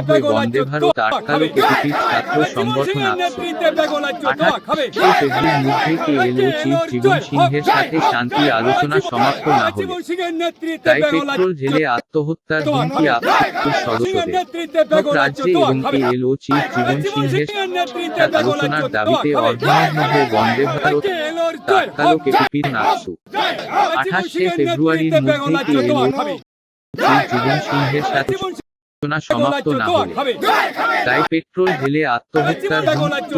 হয়ে বন্দে ভারত আটকালো কেপিপির ছাত্র সংগঠন আকসু আঠাশে ফেব্রুয়ারির মধ্যে কেএলও চিফ জীবন সিংহের সাথে শান্তি আলোচনা সমাপ্ত না হলে তাই পেট্রোল জেলে আত্মহত্যার হুমকি আকসুর সদস্যদের। রাজ্যে এবং কেএলও চিফ জীবন সিংহের আলোচনার দাবিতে অর্ধনগ্ন হয়ে বন্দে ভারত আটকালো কেপিপির নাকসু আঠাশে ফেব্রুয়ারির মধ্যে কেএলও চিফ জীবন সিংহের সাথে আলোচনা সমাপ্ত না হলে তাই পেট্রোল ঢেলে আত্মহত্যার হুমকি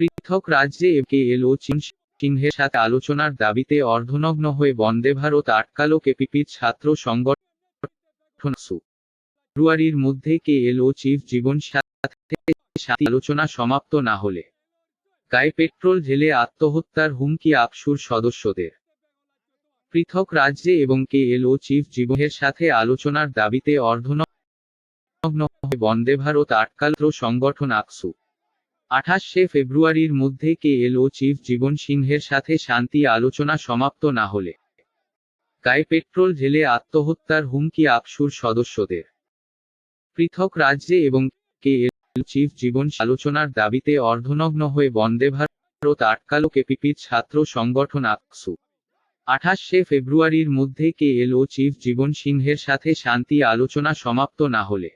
পৃথক রাজ্যে কেএলও চিন সিংহের সাথে আলোচনার দাবিতে অর্ধনগ্ন হয়ে বন্দে ভারত আটকালো কেপিপির ছাত্র সংগঠন ফেব্রুয়ারির মধ্যে কেএলও চিফ জীবন সাথে আলোচনা সমাপ্ত না হলে গায়ে পেট্রোল ঢেলে আত্মহত্যার হুমকি আপসুর সদস্যদের। পৃথক রাজ্যে এবং কে এল ও চিফ জীবনের সাথে আলোচনার দাবিতে অর্ধনগ্ন বন্দে ভারত আটকাল সংগঠন আকসু। আঠাশে ফেব্রুয়ারির মধ্যে কে এল ও চিফ জীবন সিংহের সাথে শান্তি আলোচনা সমাপ্ত না হলে গায়ে পেট্রোল ঢেলে আত্মহত্যার হুমকি আকসুর সদস্যদের। পৃথক রাজ্যে এবং কে এল চিফ জীবন আলোচনার দাবিতে অর্ধনগ্ন হয়ে বন্দে ভারত আটকালো কেপিপির ছাত্র সংগঠন আকসু। আঠাশে ফেব্রুয়ারির মধ্যে কে এল ও চিফ জীবন সিংহের সাথে শান্তি আলোচনা সমাপ্ত না হলে